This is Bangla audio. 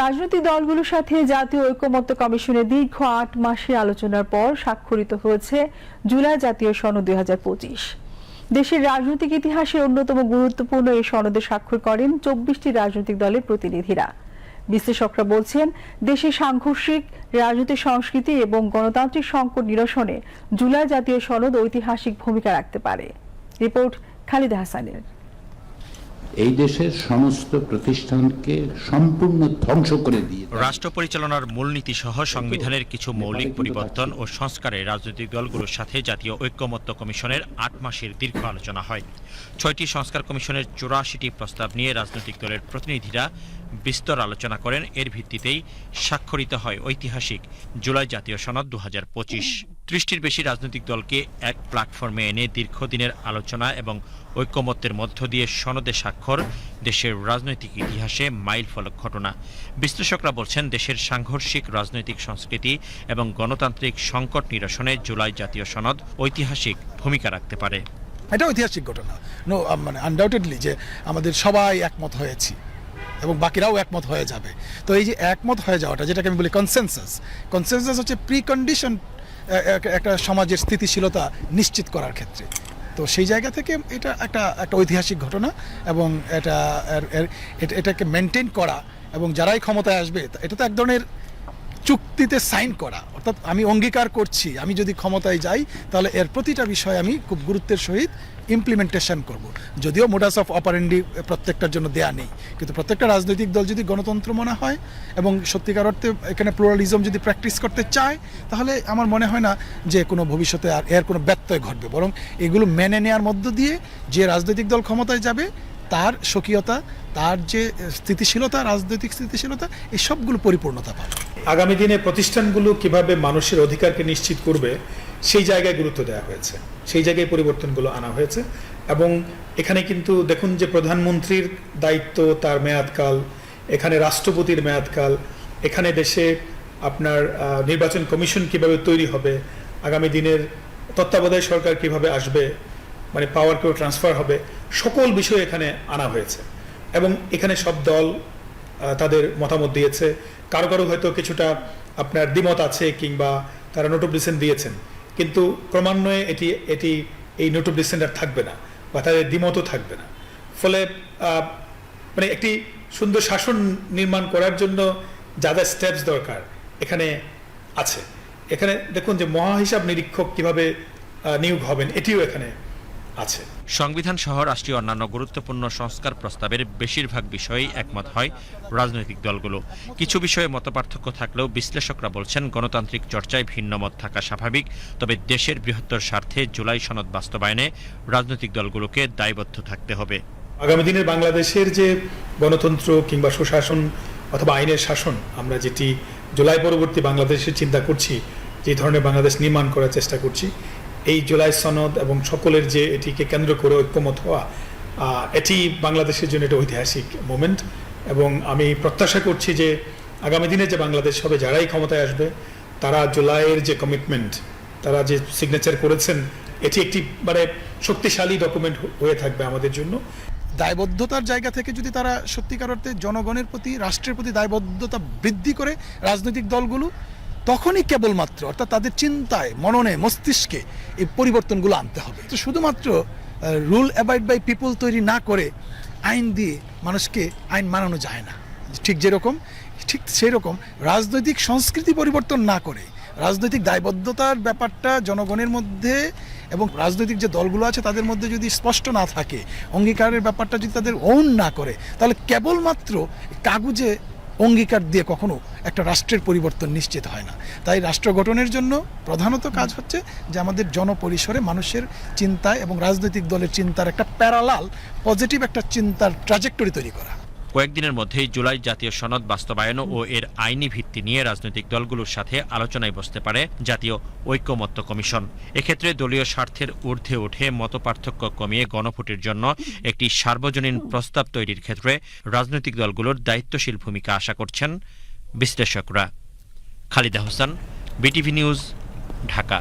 রাজনৈতিক দলগুলোর সাথে জাতীয় ঐক্যমত্য কমিশনের দীর্ঘ আট মাসের আলোচনার পর স্বাক্ষরিত হয়েছে জুলাই জাতীয় সনদ দুই হাজার পঁচিশ। দেশের রাজনৈতিক ইতিহাসে অন্যতম গুরুত্বপূর্ণ এই সনদে স্বাক্ষর করেন চব্বিশটি রাজনৈতিক দলের প্রতিনিধিরা। বিশ্লেষকরা বলছেন, দেশে সাংঘর্ষিক, রাজনৈতিক সংস্কৃতি এবং গণতান্ত্রিক সংকট নিরসনে জুলাই জাতীয় সনদ ঐতিহাসিক ভূমিকা রাখতে পারে। রিপোর্ট খালিদা হাসানের। এই দেশের সমস্ত প্রতিষ্ঠানকে সম্পূর্ণ ধ্বংস করে দিয়ে রাষ্ট্র পরিচালনার মূলনীতি সহ সংবিধানের কিছু মৌলিক পরিবর্তন ও সংস্কারে রাজনৈতিক দলগুলোর সাথে জাতীয় ঐক্যমত্য কমিশনের আট মাসের দীর্ঘ আলোচনা হয়। ছয়টি সংস্কার কমিশনের চুরাশিটি প্রস্তাব নিয়ে রাজনৈতিক দলের প্রতিনিধিরা বিস্তর আলোচনা করেন। এর ভিত্তিতেই স্বাক্ষরিত হয় ঐতিহাসিক জুলাই জাতীয় সনদ দু হাজার পঁচিশ। ত্রিশটির বেশি রাজনৈতিক দলকে এক প্ল্যাটফর্মে এনে দীর্ঘদিনের আলোচনা এবং ঐক্যমত্যের মধ্য দিয়ে সনদে স্বাক্ষর দেশের রাজনৈতিক ইতিহাসে মাইল ফলক ঘটনা। বিশ্লেষকরা বলছেন, দেশের সাংঘর্ষিক রাজনৈতিক সংস্কৃতি এবং গণতান্ত্রিক সংকট নিরসনে জুলাই জাতীয় সনদ ঐতিহাসিক ভূমিকা রাখতে পারে। এটা ঐতিহাসিক ঘটনা। নো মানে আনডাউটেডলি যে আমাদের সবাই একমত হয়েছি এবং বাকিরাও একমত হয়ে যাবে। তো এই যে একমত হয়ে যাওয়াটা, যেটাকে আমি বলি কনসেনসাস কনসেনসাস হচ্ছে প্রি কন্ডিশন একটা সমাজের স্থিতিশীলতা নিশ্চিত করার ক্ষেত্রে। তো সেই জায়গা থেকে এটা একটা একটা ঐতিহাসিক ঘটনা এবং এটা এটাকে মেনটেন করা এবং যারাই ক্ষমতায় আসবে, এটা তো এক ধরনের চুক্তিতে সাইন করা। অর্থাৎ আমি অঙ্গীকার করছি, আমি যদি ক্ষমতায় যাই, তাহলে এর প্রতিটা বিষয় আমি খুব গুরুত্বের সহিত ইমপ্লিমেন্টেশন করব। যদিও মোডাস অফ অপারেন্ডি প্রত্যেকটার জন্য দেয়া নেই। কিন্তু প্রত্যেকটা রাজনৈতিক দল যদি গণতন্ত্র মনে হয় এবং সত্যিকার অর্থে এখানে প্লোরালিজম যদি প্র্যাকটিস করতে চায়, তাহলে আমার মনে হয় না যে কোনো ভবিষ্যতে আর এর কোনো ব্যত্যয় ঘটবে। বরং এগুলো মেনে নেওয়ার মধ্য দিয়ে যে রাজনৈতিক দল ক্ষমতায় যাবে তার স্বকীয়তা, তার যে স্থিতিশীলতা, রাজনৈতিক স্থিতিশীলতা, এই সবগুলো পরিপূর্ণতা পাবে আগামী দিনে প্রতিষ্ঠানগুলো কীভাবে মানুষের অধিকারকে নিশ্চিত করবে, সেই জায়গায় গুরুত্ব দেওয়া হয়েছে। সেই জায়গায় পরিবর্তনগুলো আনা হয়েছে এবং এখানে কিন্তু দেখুন যে প্রধানমন্ত্রীর দায়িত্ব, তার মেয়াদকাল, এখানে রাষ্ট্রপতির মেয়াদকাল, এখানে দেশে আপনার নির্বাচন কমিশন কীভাবে তৈরি হবে, আগামী দিনের তত্ত্বাবধায়ক সরকার কীভাবে আসবে মানে পাওয়ার কেউ ট্রান্সফার হবে, সকল বিষয় এখানে আনা হয়েছে। এবং এখানে সব দল তাদের মতামত দিয়েছে। কারও কারও হয়তো কিছুটা আপনার দ্বিমত আছে কিংবা তারা নোট অফ ডিসেন্ট দিয়েছেন। কিন্তু ক্রমান্বয়ে এটি এটি এই নোট অফ ডিসেন্ট আর থাকবে না বা তাদের দ্বিমতও থাকবে না। ফলে মানে একটি সুন্দর শাসন নির্মাণ করার জন্য যা যা স্টেপস দরকার এখানে আছে। এখানে দেখুন যে মহাহিসাব নিরীক্ষক কীভাবে নিয়োগ হবেন, এটিও এখানে আছে। সংবিধান সহ রাষ্ট্রীয় অন্যান্য গুরুত্বপূর্ণ সংস্কার প্রস্তাবের বেশিরভাগ বিষয়েই একমত হয় রাজনৈতিক দলগুলো। কিছু বিষয়ে মতপার্থক্য থাকলেও বিশ্লেষকরা বলছেন গণতান্ত্রিক চর্চায় ভিন্ন মত থাকা স্বাভাবিক তবে দেশের বৃহত্তর স্বার্থে জুলাই সনদ বাস্তবায়নে রাজনৈতিক দলগুলোকে দায়বদ্ধ থাকতে হবে। আগামী দিনের বাংলাদেশের যে গণতন্ত্র কিংবা সুশাসন অথবা আইনের শাসন আমরা যেটি জুলাই পরবর্তী বাংলাদেশের চিন্তা করছি যে ধরনের বাংলাদেশ নির্মাণ করার চেষ্টা করছি এই জুলাই সনদ এবং সকলের যে এটিকে কেন্দ্র করে ঐক্যমত হওয়া এটি বাংলাদেশের জন্য একটা ঐতিহাসিক মোমেন্ট এবং আমি প্রত্যাশা করছি যে আগামী দিনে যে বাংলাদেশ হবে, যারাই ক্ষমতায় আসবে, তারা জুলাইয়ের যে কমিটমেন্ট তারা যে সিগনেচার করেছেন, এটি একটি মানে শক্তিশালী ডকুমেন্ট হয়ে থাকবে আমাদের জন্য। দায়বদ্ধতার জায়গা থেকে যদি তারা সত্যিকার অর্থে জনগণের প্রতি, রাষ্ট্রের প্রতি দায়বদ্ধতা বৃদ্ধি করে রাজনৈতিক দলগুলো তখনই কেবলমাত্র, অর্থাৎ তাদের চিন্তায়, মননে, মস্তিষ্কে এই পরিবর্তনগুলো আনতে হবে। তো শুধুমাত্র রুল অ্যাবাইড বাই পিপল তৈরি না করে আইন দিয়ে মানুষকে আইন মানানো যায় না। ঠিক যেরকম, ঠিক সেই রকম রাজনৈতিক সংস্কৃতি পরিবর্তন না করে, রাজনৈতিক দায়বদ্ধতার ব্যাপারটা জনগণের মধ্যে এবং রাজনৈতিক যে দলগুলো আছে তাদের মধ্যে যদি স্পষ্ট না থাকে, অঙ্গীকারের ব্যাপারটা যদি তাদের ওন না করে, তাহলে কেবলমাত্র কাগজে অঙ্গীকার দিয়ে কখনো একটা রাষ্ট্রের পরিবর্তন নিশ্চিত হয় না। তাই রাষ্ট্র গঠনের জন্য প্রধানত কাজ হচ্ছে যে আমাদের জনপরিসরে মানুষের চিন্তায় এবং রাজনৈতিক দলের চিন্তার একটা প্যারালাল, পজিটিভ একটা চিন্তার ট্রাজেক্টরি তৈরি করা। কয়েকদিনের মধ্যেই জুলাই জাতীয় সনদ বাস্তবায়ন ও এর আইনি ভিত্তি নিয়ে রাজনৈতিক দলগুলোর সাথে আলোচনায় বসতে পারে জাতীয় ঐক্যমত্য কমিশন। এক্ষেত্রে দলীয় স্বার্থের ঊর্ধ্বে উঠে মতপার্থক্য কমিয়ে গণভোটের জন্য একটি সার্বজনীন প্রস্তাব তৈরির ক্ষেত্রে রাজনৈতিক দলগুলোর দায়িত্বশীল ভূমিকা আশা করছেন বিশ্লেষকরা খালিদা হোসেন বিটিভি নিউজ ঢাকা।